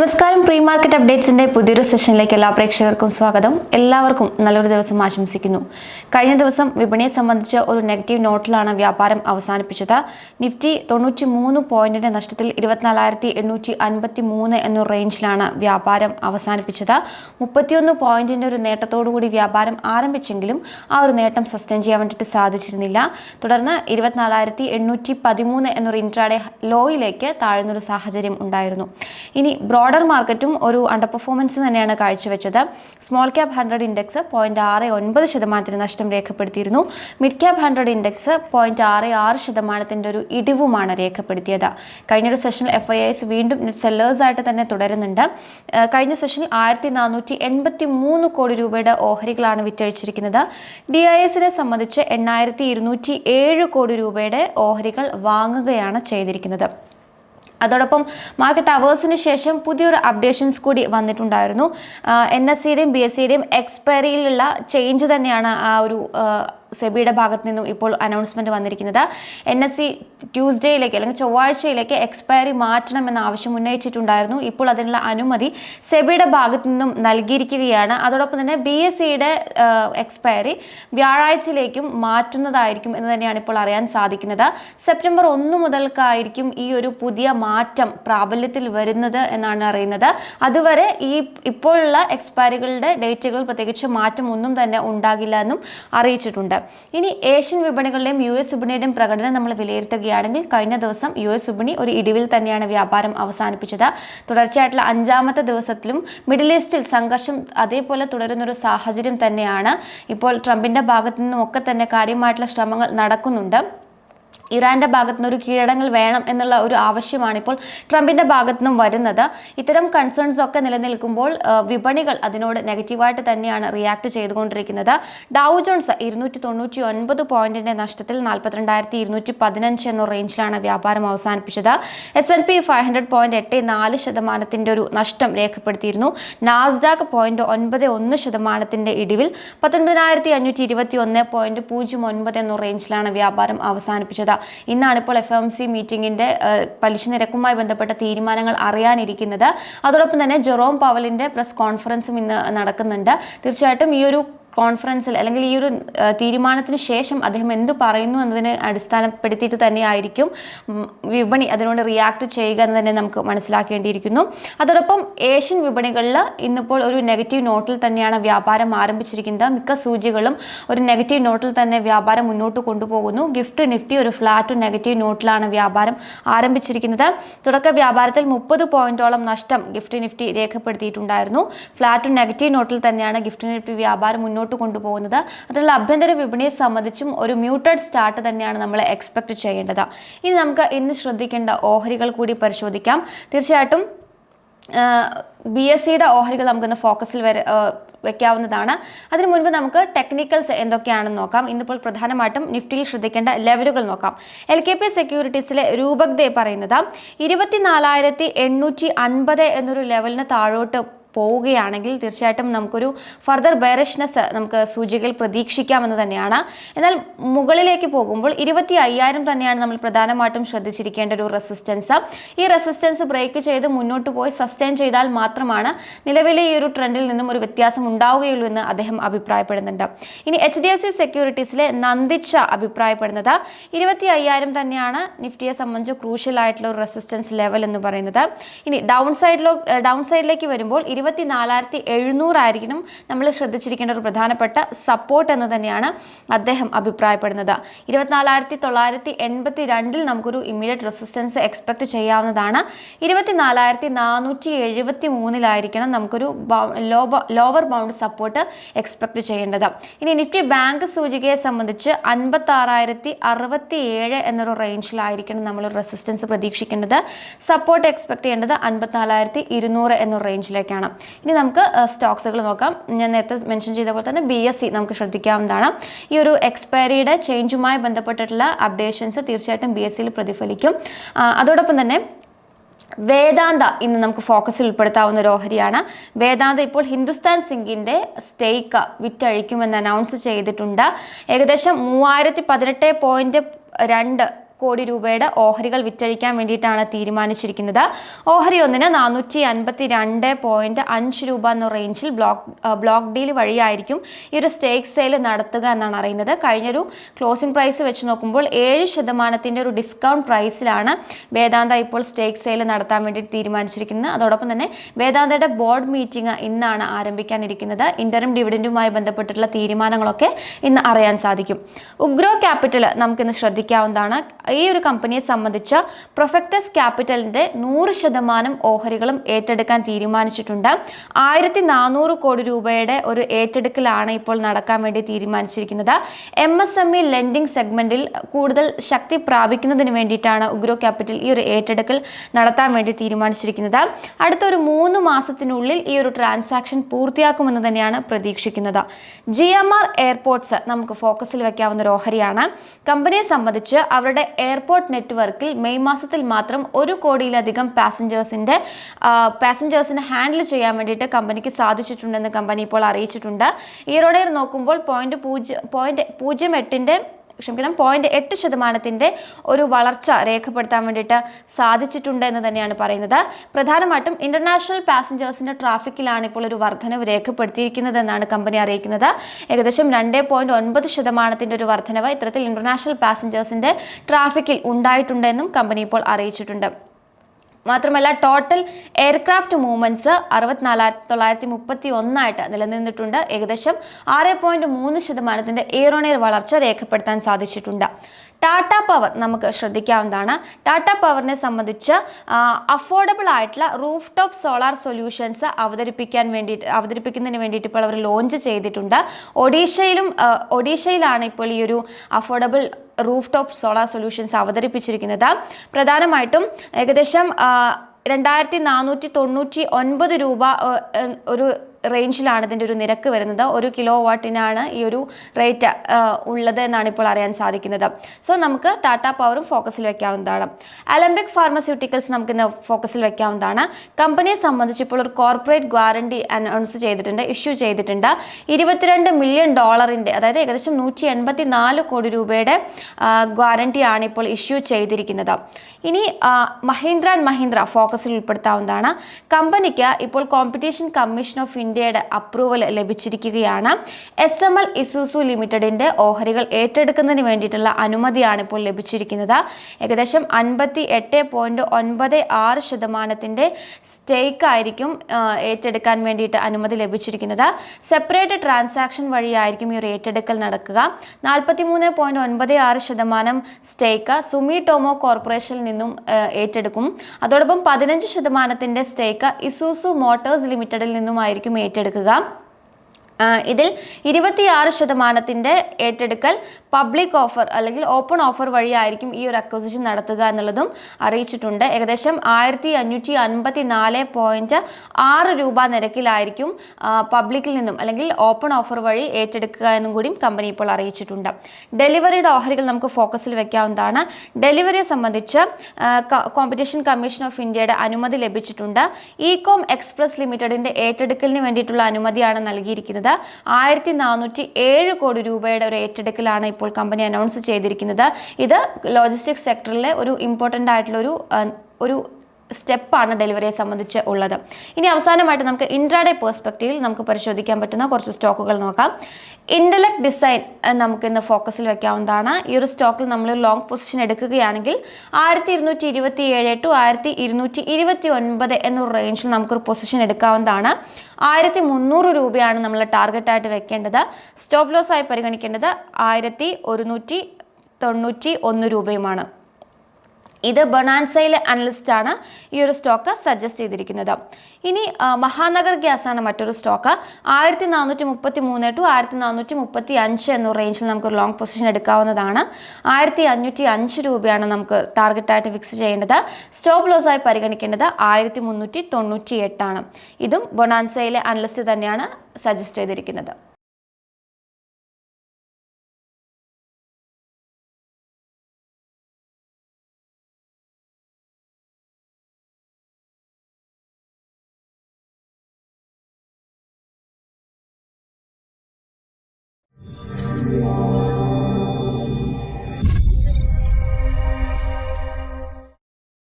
नमस्कार pre market അപ്ഡേറ്റ്സിന്റെ പുതിയൊരു സെഷനിലേക്ക് എല്ലാ പ്രേക്ഷകർക്കും സ്വാഗതം. എല്ലാവർക്കും നല്ലൊരു ദിവസം ആശംസിക്കുന്നു. കഴിഞ്ഞ ദിവസം വിപണിയെ സംബന്ധിച്ച ഒരു നെഗറ്റീവ് നോട്ടിലാണ് വ്യാപാരം അവസാനിപ്പിച്ചത്. നിഫ്റ്റി തൊണ്ണൂറ്റി മൂന്ന് പോയിന്റിന്റെ നഷ്ടത്തിൽ ഇരുപത്തിനാലായിരത്തി എണ്ണൂറ്റി അൻപത്തി മൂന്ന് എന്ന റേഞ്ചിലാണ് വ്യാപാരം അവസാനിപ്പിച്ചത്. മുപ്പത്തിയൊന്ന് പോയിന്റിന്റെ ഒരു നേട്ടത്തോടുകൂടി വ്യാപാരം ആരംഭിച്ചെങ്കിലും ആ ഒരു നേട്ടം സസ്റ്റെയിൻ ചെയ്യാൻ വേണ്ടിയിട്ട് സാധിച്ചിരുന്നില്ല. തുടർന്ന് ഇരുപത്തിനാലായിരത്തി എണ്ണൂറ്റി പതിമൂന്ന് എന്നൊരു ഇൻട്രാഡേ ലോയിലേക്ക് താഴ്ന്നൊരു സാഹചര്യം ഉണ്ടായിരുന്നു. ഇനി ബ്രോഡർ മാർക്കറ്റും ഒരു അണ്ടർ പെർഫോമൻസ് തന്നെയാണ് കാഴ്ചവെച്ചത്. Small cap hundred index point ആറ് ഒൻപത് ശതമാനത്തിന് നഷ്ടം രേഖപ്പെടുത്തിയിരുന്നു. Mid cap hundred index point ആറ് ആറ് ശതമാനത്തിന്റെ ഒരു ഇടിവുമാണ് രേഖപ്പെടുത്തിയത്. കഴിഞ്ഞൊരു സെഷനിൽ എഫ് ഐ എസ് വീണ്ടും സെല്ലേഴ്സ് ആയിട്ട് തന്നെ തുടരുന്നുണ്ട്. കഴിഞ്ഞ സെഷനിൽ ആയിരത്തി നാനൂറ്റി എൺപത്തി മൂന്ന് കോടി രൂപയുടെ ഓഹരികളാണ് വിറ്റഴിച്ചിരിക്കുന്നത്. ഡി ഐ എസിനെ സംബന്ധിച്ച് എണ്ണായിരത്തി ഇരുന്നൂറ്റി ഏഴ് കോടി രൂപയുടെ ഓഹരികൾ വാങ്ങുകയാണ് ചെയ്തിരിക്കുന്നത്. അതോടൊപ്പം മാർക്കറ്റ് അവേഴ്സിന് ശേഷം പുതിയൊരു അപ്ഡേഷൻസ് കൂടി വന്നിട്ടുണ്ടായിരുന്നു. എൻ എസ് സിയുടെയും ബി എസ് സിയുടെയും എക്സ്പയറിയിലുള്ള ചേഞ്ച് തന്നെയാണ് ആ ഒരു സെബിയുടെ ഭാഗത്ത് നിന്നും ഇപ്പോൾ അനൗൺസ്മെന്റ് വന്നിരിക്കുന്നത്. എൻ എസ് സി ട്യൂസ്ഡേയിലേക്ക് അല്ലെങ്കിൽ ചൊവ്വാഴ്ചയിലേക്ക് എക്സ്പയറി മാറ്റണമെന്ന ആവശ്യം ഉന്നയിച്ചിട്ടുണ്ടായിരുന്നു. ഇപ്പോൾ അതിനുള്ള അനുമതി സെബിയുടെ ഭാഗത്തു നിന്നും നൽകിയിരിക്കുകയാണ്. അതോടൊപ്പം തന്നെ ബി എസ് സിയുടെ എക്സ്പയറി വ്യാഴാഴ്ചയിലേക്കും മാറ്റുന്നതായിരിക്കും എന്ന് തന്നെയാണ് ഇപ്പോൾ അറിയാൻ സാധിക്കുന്നത്. സെപ്റ്റംബർ ഒന്ന് മുതൽക്കായിരിക്കും ഈ ഒരു പുതിയ മാറ്റം പ്രാബല്യത്തിൽ വരുന്നത് എന്നാണ് അറിയുന്നത്. അതുവരെ ഈ ഇപ്പോഴുള്ള എക്സ്പയറികളുടെ ഡേറ്റുകൾ പ്രത്യേകിച്ച് മാറ്റം ഒന്നും തന്നെ ഉണ്ടാകില്ല എന്നും അറിയിച്ചിട്ടുണ്ട്. ഇനി ഏഷ്യൻ വിപണികളുടെയും യു എസ് വിപണിയുടെയും പ്രകടനം നമ്മൾ വിലയിരുത്തുകയാണെങ്കിൽ കഴിഞ്ഞ ദിവസം യു എസ് വിപണി ഒരു ഇടിവിൽ തന്നെയാണ് വ്യാപാരം അവസാനിപ്പിച്ചത്. തുടർച്ചയായിട്ടുള്ള അഞ്ചാമത്തെ ദിവസത്തിലും മിഡിൽ ഈസ്റ്റിൽ സംഘർഷം അതേപോലെ തുടരുന്നൊരു സാഹചര്യം തന്നെയാണ്. ഇപ്പോൾ ട്രംപിന്റെ ഭാഗത്തു നിന്നും ഒക്കെ തന്നെ കാര്യമായിട്ടുള്ള ശ്രമങ്ങൾ നടക്കുന്നുണ്ട്. ഇറാന്റെ ഭാഗത്തുനിന്ന് ഒരു കീഴടങ്ങൽ വേണം എന്നുള്ള ഒരു ആവശ്യമാണ് ഇപ്പോൾ ട്രംപിന്റെ ഭാഗത്തു നിന്നും വരുന്നത്. ഇത്തരം കൺസേൺസ് ഒക്കെ നിലനിൽക്കുമ്പോൾ വിപണികൾ അതിനോട് നെഗറ്റീവായിട്ട് തന്നെയാണ് റിയാക്ട് ചെയ്തുകൊണ്ടിരിക്കുന്നത്. ഡൗ ജോൺസ് ഇരുന്നൂറ്റി തൊണ്ണൂറ്റി ഒൻപത് പോയിന്റിന്റെ നഷ്ടത്തിൽ നാൽപ്പത്തിരണ്ടായിരത്തി ഇരുന്നൂറ്റി പതിനഞ്ച് എന്ന റേഞ്ചിലാണ് വ്യാപാരം അവസാനിപ്പിച്ചത്. S and P five hundred point എട്ട് നാല് ശതമാനത്തിന്റെ ഒരു നഷ്ടം രേഖപ്പെടുത്തിയിരുന്നു. നാസ്ഡാക്ക് പോയിന്റ് ഒൻപത് ഒന്ന് ശതമാനത്തിന്റെ ഇടിവിൽ പത്തൊൻപതിനായിരത്തി അഞ്ഞൂറ്റി ഇരുപത്തി ഒന്ന് പോയിന്റ് പൂജ്യം ഒൻപത് എന്ന റേഞ്ചിലാണ് വ്യാപാരം അവസാനിപ്പിച്ചത്. ഇന്നാണ് ഇപ്പോൾ എഫ് എം സി മീറ്റിംഗിന്റെ പലിശ നിരക്കുമായി ബന്ധപ്പെട്ട തീരുമാനങ്ങൾ അറിയാനിരിക്കുന്നത്. അതോടൊപ്പം തന്നെ ജെറോം പവലിന്റെ പ്രസ് കോൺഫറൻസും ഇന്ന് നടക്കുന്നുണ്ട്. തീർച്ചയായിട്ടും ഈ ഒരു കോൺഫറൻസിൽ അല്ലെങ്കിൽ ഈ ഒരു തീരുമാനത്തിന് ശേഷം അദ്ദേഹം എന്ത് പറയുന്നു എന്നതിനെ അടിസ്ഥാനപ്പെടുത്തിയിട്ട് തന്നെയായിരിക്കും വിപണി അതിനോട് റിയാക്ട് ചെയ്യുക എന്ന് തന്നെ നമുക്ക് മനസ്സിലാക്കേണ്ടിയിരിക്കുന്നു. അതോടൊപ്പം ഏഷ്യൻ വിപണികളിൽ ഇന്നിപ്പോൾ ഒരു നെഗറ്റീവ് നോട്ടിൽ തന്നെയാണ് വ്യാപാരം ആരംഭിച്ചിരിക്കുന്നത്. മിക്ക സൂചികളും ഒരു നെഗറ്റീവ് നോട്ടിൽ തന്നെ വ്യാപാരം മുന്നോട്ട് കൊണ്ടുപോകുന്നു. ഗിഫ്റ്റ് നിഫ്റ്റി ഒരു ഫ്ലാറ്റ് നെഗറ്റീവ് നോട്ടിലാണ് വ്യാപാരം ആരംഭിച്ചിരിക്കുന്നത്. തുടക്ക വ്യാപാരത്തിൽ മുപ്പത് പോയിന്റോളം നഷ്ടം ഗിഫ്റ്റ് നിഫ്റ്റി രേഖപ്പെടുത്തിയിട്ടുണ്ടായിരുന്നു. ഫ്ലാറ്റ് നെഗറ്റീവ് നോട്ടിൽ തന്നെയാണ് ഗിഫ്റ്റ് നിഫ്റ്റി വ്യാപാരം മുന്നോട്ട് കൊണ്ടുപോകുന്നത്. അതിനുള്ള ആഭ്യന്തര വിപണിയെ സംബന്ധിച്ചും ഒരു മ്യൂട്ടഡ് സ്റ്റാർട്ട് തന്നെയാണ് നമ്മൾ എക്സ്പെക്ട് ചെയ്യേണ്ടത്. ഇനി നമുക്ക് ഇന്ന് ശ്രദ്ധിക്കേണ്ട ഓഹരികൾ കൂടി പരിശോധിക്കാം. തീർച്ചയായിട്ടും ബി എസ് സിയുടെ ഓഹരികൾ നമുക്കിന്ന് ഫോക്കസിൽ വരെ വെക്കാവുന്നതാണ്. അതിനു മുൻപ് നമുക്ക് ടെക്നിക്കൽസ് എന്തൊക്കെയാണെന്ന് നോക്കാം. ഇന്നിപ്പോൾ പ്രധാനമായിട്ടും നിഫ്റ്റിയിൽ ശ്രദ്ധിക്കേണ്ട ലെവലുകൾ നോക്കാം. എൽ കെ പി സെക്യൂരിറ്റീസിലെ രൂപക് ദേ പറയുന്നത് ഇരുപത്തിനാലായിരത്തി എണ്ണൂറ്റി അൻപത് എന്നൊരു ലെവലിന് താഴോട്ട് പോവുകയാണെങ്കിൽ തീർച്ചയായിട്ടും നമുക്കൊരു ഫർദർ ബെയറിഷ്നെസ് നമുക്ക് സൂചികയിൽ പ്രതീക്ഷിക്കാമെന്ന് തന്നെയാണ്. എന്നാൽ മുകളിലേക്ക് പോകുമ്പോൾ ഇരുപത്തി അയ്യായിരം തന്നെയാണ് നമ്മൾ പ്രധാനമായിട്ടും ശ്രദ്ധിച്ചിരിക്കേണ്ട ഒരു റെസിസ്റ്റൻസ് ഈ റെസിസ്റ്റൻസ് ബ്രേക്ക് ചെയ്ത് മുന്നോട്ട് പോയി സസ്റ്റെയിൻ ചെയ്താൽ മാത്രമാണ് നിലവിലെ ഈ ഒരു ട്രെൻഡിൽ നിന്നും ഒരു വ്യത്യാസം ഉണ്ടാവുകയുള്ളൂ എന്ന് അദ്ദേഹം അഭിപ്രായപ്പെടുന്നുണ്ട്. ഇനി എച്ച് ഡി എഫ് സി സെക്യൂരിറ്റീസിലെ നന്ദിച്ച അഭിപ്രായപ്പെടുന്നത് ഇരുപത്തി അയ്യായിരം തന്നെയാണ് നിഫ്റ്റിയെ സംബന്ധിച്ച് ക്രൂഷ്യൽ ആയിട്ടുള്ള ഒരു റെസിസ്റ്റൻസ് ലെവൽ എന്ന് പറയുന്നത്. ഇനി ഡൗൺ സൈഡിലോ ഡൗൺ സൈഡിലേക്ക് വരുമ്പോൾ ഇരുപത്തി നാലായിരത്തി എഴുന്നൂറായിരിക്കണം നമ്മൾ ശ്രദ്ധിച്ചിരിക്കേണ്ട ഒരു പ്രധാനപ്പെട്ട സപ്പോർട്ട് എന്ന് തന്നെയാണ് അദ്ദേഹം അഭിപ്രായപ്പെടുന്നത്. ഇരുപത്തിനാലായിരത്തി തൊള്ളായിരത്തി എൺപത്തി രണ്ടിൽ നമുക്കൊരു ഇമ്മീഡിയറ്റ് റെസിസ്റ്റൻസ് എക്സ്പെക്ട് ചെയ്യാവുന്നതാണ്. ഇരുപത്തിനാലായിരത്തി നാനൂറ്റി എഴുപത്തി മൂന്നിലായിരിക്കണം നമുക്കൊരു ലോവർ ബൗണ്ട് സപ്പോർട്ട് എക്സ്പെക്ട് ചെയ്യേണ്ടത്. ഇനി നിഫ്റ്റി ബാങ്ക് സൂചികയെ സംബന്ധിച്ച് അൻപത്തി ആറായിരത്തി അറുപത്തി ഏഴ് എന്നൊരു റേഞ്ചിലായിരിക്കണം നമ്മൾ റെസിസ്റ്റൻസ് പ്രതീക്ഷിക്കേണ്ടത്. സപ്പോർട്ട് എക്സ്പെക്ട് ചെയ്യേണ്ടത് അൻപത്തിനാലായിരത്തി ഇരുന്നൂറ് എന്നൊരു റേഞ്ചിലേക്കാണ് ഇനി നമുക്ക് സ്റ്റോക്സുകൾ നോക്കാം. ഞാൻ നേരത്തെ മെൻഷൻ ചെയ്ത പോലെ തന്നെ ബി എസ് സി നമുക്ക് ശ്രദ്ധിക്കാവുന്നതാണ്. ഈ ഒരു എക്സ്പയറിയുടെ ചേഞ്ചുമായി ബന്ധപ്പെട്ടിട്ടുള്ള അപ്ഡേഷൻസ് തീർച്ചയായിട്ടും ബി എസ് സിയിൽ പ്രതിഫലിക്കും. അതോടൊപ്പം തന്നെ വേദാന്ത ഇന്ന് നമുക്ക് ഫോക്കസിൽ ഉൾപ്പെടുത്താവുന്ന ഒരു ഓഹരിയാണ്. വേദാന്ത ഇപ്പോൾ ഹിന്ദുസ്ഥാൻ സിംഗിന്റെ സ്റ്റേക്ക് വിറ്റഴിക്കുമെന്ന് അനൗൺസ് ചെയ്തിട്ടുണ്ട്. ഏകദേശം മൂവായിരത്തി പതിനെട്ട് പോയിന്റ് രണ്ട് കോടി രൂപയുടെ ഓഹരികൾ വിറ്റഴിക്കാൻ വേണ്ടിയിട്ടാണ് തീരുമാനിച്ചിരിക്കുന്നത്. ഓഹരി ഒന്നിന് നാനൂറ്റി അൻപത്തി രണ്ട് പോയിന്റ് അഞ്ച് രൂപ എന്ന റേഞ്ചിൽ ബ്ലോക്ക് ബ്ലോക്ക് ഡീൽ വഴിയായിരിക്കും ഈ ഒരു സ്റ്റേക്ക് സെയിൽ നടത്തുക എന്നാണ് അറിയുന്നത്. കഴിഞ്ഞൊരു ക്ലോസിംഗ് പ്രൈസ് വെച്ച് നോക്കുമ്പോൾ ഏഴ് ശതമാനത്തിന്റെ ഒരു ഡിസ്കൗണ്ട് പ്രൈസിലാണ് വേദാന്ത ഇപ്പോൾ സ്റ്റേക്ക് സെയിൽ നടത്താൻ വേണ്ടി തീരുമാനിച്ചിരിക്കുന്നത്. അതോടൊപ്പം തന്നെ വേദാന്തയുടെ ബോർഡ് മീറ്റിംഗ് ഇന്നാണ് ആരംഭിക്കാനിരിക്കുന്നത്. ഇന്റർം ഡിവിഡന്റുമായി ബന്ധപ്പെട്ടിട്ടുള്ള തീരുമാനങ്ങളൊക്കെ ഇന്ന് അറിയാൻ സാധിക്കും. ഉഗ്രോ ക്യാപിറ്റൽ നമുക്കിന്ന് ശ്രദ്ധിക്കാവുന്നതാണ്. ഈ ഒരു കമ്പനിയെ സംബന്ധിച്ച പ്രൊഫക്ടസ് ക്യാപിറ്റലിന്റെ നൂറ് ശതമാനം ഓഹരികളും ഏറ്റെടുക്കാൻ തീരുമാനിച്ചിട്ടുണ്ട്. ആയിരത്തി നാനൂറ് കോടി രൂപയുടെ ഒരു ഏറ്റെടുക്കലാണ് ഇപ്പോൾ നടക്കാൻ വേണ്ടി തീരുമാനിച്ചിരിക്കുന്നത്. M S M E lending സെഗ്മെന്റിൽ കൂടുതൽ ശക്തി പ്രാപിക്കുന്നതിന് വേണ്ടിയിട്ടാണ് ഉഗ്രോ ക്യാപിറ്റൽ ഈ ഒരു ഏറ്റെടുക്കൽ നടത്താൻ വേണ്ടി തീരുമാനിച്ചിരിക്കുന്നത്. അടുത്തൊരു മൂന്ന് മാസത്തിനുള്ളിൽ ഈ ഒരു ട്രാൻസാക്ഷൻ പൂർത്തിയാക്കുമെന്ന് തന്നെയാണ് പ്രതീക്ഷിക്കുന്നത്. ജി എം ആർ എയർപോർട്ട്സ് നമുക്ക് ഫോക്കസിൽ വെക്കാവുന്ന ഒരു ഓഹരിയാണ്. കമ്പനിയെ സംബന്ധിച്ച് അവരുടെ എയർപോർട്ട് നെറ്റ്വർക്കിൽ മെയ് മാസത്തിൽ മാത്രം ഒരു കോടിയിലധികം പാസഞ്ചേഴ്സിന്റെ പാസഞ്ചേഴ്സിനെ ഹാൻഡിൽ ചെയ്യാൻ വേണ്ടിയിട്ട് കമ്പനിക്ക് സാധിച്ചിട്ടുണ്ടെന്ന് കമ്പനി ഇപ്പോൾ അറിയിച്ചിട്ടുണ്ട്. ഈറോഡെയർ നോക്കുമ്പോൾ പോയിന്റ് പൂജ്യം പോയിന്റ് പൂജ്യം എട്ടിന്റെ ക്ഷമിക്കണം. പോയിന്റ് എട്ട് ശതമാനത്തിന്റെ ഒരു വളർച്ച രേഖപ്പെടുത്താൻ വേണ്ടിയിട്ട് സാധിച്ചിട്ടുണ്ട് എന്ന് തന്നെയാണ് പറയുന്നത്. പ്രധാനമായിട്ടും ഇന്റർനാഷണൽ പാസഞ്ചേഴ്സിന്റെ ട്രാഫിക്കിലാണ് ഇപ്പോൾ ഒരു വർധനവ് രേഖപ്പെടുത്തിയിരിക്കുന്നത് എന്നാണ് കമ്പനി അറിയിക്കുന്നത്. ഏകദേശം രണ്ട് പോയിന്റ് ഒൻപത് ശതമാനത്തിന്റെ ഒരു വർധനവ് ഇത്തരത്തിൽ ഇന്റർനാഷണൽ പാസഞ്ചേഴ്സിന്റെ ട്രാഫിക്കിൽ ഉണ്ടായിട്ടുണ്ടെന്നും കമ്പനി ഇപ്പോൾ അറിയിച്ചിട്ടുണ്ട്. മാത്രമല്ല ടോട്ടൽ എയർക്രാഫ്റ്റ് മൂവ്മെന്റ്സ് അറുപത്തിനാലായിരത്തി തൊള്ളായിരത്തി മുപ്പത്തി ഒന്നായിട്ട് നിലനിന്നിട്ടുണ്ട്. ഏകദേശം ആറ് പോയിന്റ് മൂന്ന് ശതമാനത്തിന്റെ ഏറോണിയർ വളർച്ച രേഖപ്പെടുത്താൻ സാധിച്ചിട്ടുണ്ട്. ടാറ്റ പവർ നമുക്ക് ശ്രദ്ധിക്കാവുന്നതാണ്. ടാറ്റ പവറിനെ സംബന്ധിച്ച് അഫോർഡബിൾ ആയിട്ടുള്ള റൂഫ് ടോപ്പ് സോളാർ സൊല്യൂഷൻസ് അവതരിപ്പിക്കാൻ വേണ്ടിയിട്ട് അവതരിപ്പിക്കുന്നതിന് വേണ്ടിയിട്ട് ഇപ്പോൾ അവർ ലോഞ്ച് ചെയ്തിട്ടുണ്ട്. ഒഡീഷയിലും ഒഡീഷയിലാണ് ഇപ്പോൾ ഈ ഒരു affordable roof top solar solutions അവതരിപ്പിച്ചിരിക്കുന്നത്. പ്രധാനമായിട്ടും ഏകദേശം രണ്ടായിരത്തി നാനൂറ്റി തൊണ്ണൂറ്റി ഒൻപത് രൂപ ഒരു റേഞ്ചിലാണ് ഇതിന്റെ ഒരു നിരക്ക് വരുന്നത്. ഒരു കിലോ വാട്ടിനാണ് ഈ ഒരു റേറ്റ് ഉള്ളത് എന്നാണ് ഇപ്പോൾ അറിയാൻ സാധിക്കുന്നത്. സോ നമുക്ക് ടാറ്റ പവറും ഫോക്കസിൽ വെക്കാവുന്നതാണ്. അലംബിക് ഫാർമസ്യൂട്ടിക്കൽസ് നമുക്കിന്ന് ഫോക്കസിൽ വെക്കാവുന്നതാണ്. കമ്പനിയെ സംബന്ധിച്ച് ഇപ്പോൾ ഒരു കോർപ്പറേറ്റ് ഗ്വാരണ്ടി അനൗൺസ് ചെയ്തിട്ടുണ്ട് ഇഷ്യൂ ചെയ്തിട്ടുണ്ട്. ഇരുപത്തിരണ്ട് മില്യൺ ഡോളറിന്റെ അതായത് ഏകദേശം നൂറ്റി എൺപത്തി നാല് കോടി രൂപയുടെ ഗ്വാരണ്ടിയാണ് ഇപ്പോൾ ഇഷ്യൂ ചെയ്തിരിക്കുന്നത്. ഇനി മഹീന്ദ്ര ആൻഡ് മഹീന്ദ്ര ഫോക്കസിൽ ഉൾപ്പെടുത്താവുന്നതാണ്. കമ്പനിക്ക് ഇപ്പോൾ കോമ്പറ്റീഷൻ കമ്മീഷൻ ഓഫ് ഇന്ത്യയുടെ അപ്രൂവൽ ലഭിച്ചിരിക്കുകയാണ്. എസ് എം എൽ ഇസൂസു ലിമിറ്റഡിന്റെ ഓഹരികൾ ഏറ്റെടുക്കുന്നതിന് വേണ്ടിയിട്ടുള്ള അനുമതിയാണ് ഇപ്പോൾ ലഭിച്ചിരിക്കുന്നത്. ഏകദേശം അൻപത്തി എട്ട് പോയിന്റ് ഒൻപത് ആറ് ശതമാനത്തിന്റെ സ്റ്റേക്ക് ആയിരിക്കും ഏറ്റെടുക്കാൻ വേണ്ടിയിട്ട് അനുമതി ലഭിച്ചിരിക്കുന്നത്. സെപ്പറേറ്റ് ട്രാൻസാക്ഷൻ വഴിയായിരിക്കും ഈ ഒരു ഏറ്റെടുക്കൽ നടക്കുക. നാൽപ്പത്തി മൂന്ന് പോയിന്റ് ഒൻപത് ആറ് ശതമാനം സ്റ്റേക്ക് സുമി ടോമോ കോർപ്പറേഷനിൽ നിന്നും ഏറ്റെടുക്കും. അതോടൊപ്പം പതിനഞ്ച് ശതമാനത്തിന്റെ സ്റ്റേക്ക് ഇസൂസു മോട്ടോഴ്സ് ലിമിറ്റഡിൽ നിന്നുമായിരിക്കും ഏറ്റെടുക്കുക. ഇതിൽ ഇരുപത്തിയാറ് ശതമാനത്തിന്റെ ഏറ്റെടുക്കൽ പബ്ലിക് ഓഫർ അല്ലെങ്കിൽ ഓപ്പൺ ഓഫർ വഴിയായിരിക്കും ഈ ഒരു അക്വസിഷൻ നടത്തുക എന്നുള്ളതും അറിയിച്ചിട്ടുണ്ട്. ഏകദേശം ആയിരത്തി അഞ്ഞൂറ്റി അൻപത്തി നാല് പോയിന്റ് ആറ് രൂപ നിരക്കിലായിരിക്കും പബ്ലിക്കിൽ നിന്നും അല്ലെങ്കിൽ ഓപ്പൺ ഓഫർ വഴി ഏറ്റെടുക്കുക എന്നും കൂടി കമ്പനി ഇപ്പോൾ അറിയിച്ചിട്ടുണ്ട്. ഡെലിവറിയുടെ ഓഹരികൾ നമുക്ക് ഫോക്കസിൽ വെക്കാവുന്നതാണ്. ഡെലിവറിയെ സംബന്ധിച്ച് കോമ്പറ്റീഷൻ കമ്മീഷൻ ഓഫ് ഇന്ത്യയുടെ അനുമതി ലഭിച്ചിട്ടുണ്ട്. ഇ കോം എക്സ്പ്രസ് ലിമിറ്റഡിന്റെ ഏറ്റെടുക്കലിന് വേണ്ടിയിട്ടുള്ള അനുമതിയാണ് നൽകിയിരിക്കുന്നത്. ആയിരത്തി നാനൂറ്റി ഏഴ് കോടി രൂപയുടെ ഒരു ഏറ്റെടുക്കലാണ് ഇപ്പോൾ കമ്പനി അനൗൺസ് ചെയ്തിരിക്കുന്നത്. ഇത് ലോജിസ്റ്റിക്സ് സെക്ടറിലെ ഒരു ഇമ്പോർട്ടന്റ് ആയിട്ടുള്ള ഒരു ഒരു സ്റ്റെപ്പാണ് ഡെലിവറിയെ സംബന്ധിച്ച് ഉള്ളത്. ഇനി അവസാനമായിട്ട് നമുക്ക് ഇൻട്രാഡേ പേഴ്സ്പെക്റ്റീവിൽ നമുക്ക് പരിശോധിക്കാൻ പറ്റുന്ന കുറച്ച് സ്റ്റോക്കുകൾ നോക്കാം. ഇന്റലക്ട് ഡിസൈൻ നമുക്ക് ഇന്ന് ഫോക്കസിൽ വെക്കാവുന്നതാണ്. ഈ ഒരു സ്റ്റോക്കിൽ നമ്മൾ ലോങ് പൊസിഷൻ എടുക്കുകയാണെങ്കിൽ ആയിരത്തി ഇരുന്നൂറ്റി ഇരുപത്തി ഏഴ് ടു ആയിരത്തി ഇരുന്നൂറ്റി ഇരുപത്തി ഒൻപത് എന്നൊരു റേഞ്ചിൽ നമുക്കൊരു പൊസിഷൻ എടുക്കാവുന്നതാണ്. ആയിരത്തി മുന്നൂറ് രൂപയാണ് നമ്മൾ ടാർഗറ്റായിട്ട് വെക്കേണ്ടത്. സ്റ്റോപ്പ് ലോസ് ആയി പരിഗണിക്കേണ്ടത് ആയിരത്തി ഒരുന്നൂറ്റി തൊണ്ണൂറ്റി ഒന്ന് രൂപയുമാണ്. ഇത് ബൊണാൻസയിലെ അനലിസ്റ്റാണ് ഈ ഒരു സ്റ്റോക്ക് സജസ്റ്റ് ചെയ്തിരിക്കുന്നത്. ഇനി മഹാനഗർ ഗ്യാസ് ആണ് മറ്റൊരു സ്റ്റോക്ക്. ആയിരത്തി നാനൂറ്റി മുപ്പത്തി മൂന്ന് ടു ആയിരത്തി നാനൂറ്റി മുപ്പത്തി അഞ്ച് എന്ന റേഞ്ചിൽ നമുക്ക് ലോങ് പൊസിഷൻ എടുക്കാവുന്നതാണ്. ആയിരത്തി അഞ്ഞൂറ്റി അഞ്ച് രൂപയാണ് നമുക്ക് ടാർഗറ്റായിട്ട് ഫിക്സ് ചെയ്യേണ്ടത്. സ്റ്റോപ്പ് ലോസ് ആയി പരിഗണിക്കേണ്ടത് ആയിരത്തി മുന്നൂറ്റി തൊണ്ണൂറ്റി എട്ടാണ് ഇതും ബൊണാൻസയിലെ അനലിസ്റ്റ് തന്നെയാണ് സജസ്റ്റ് ചെയ്തിരിക്കുന്നത്.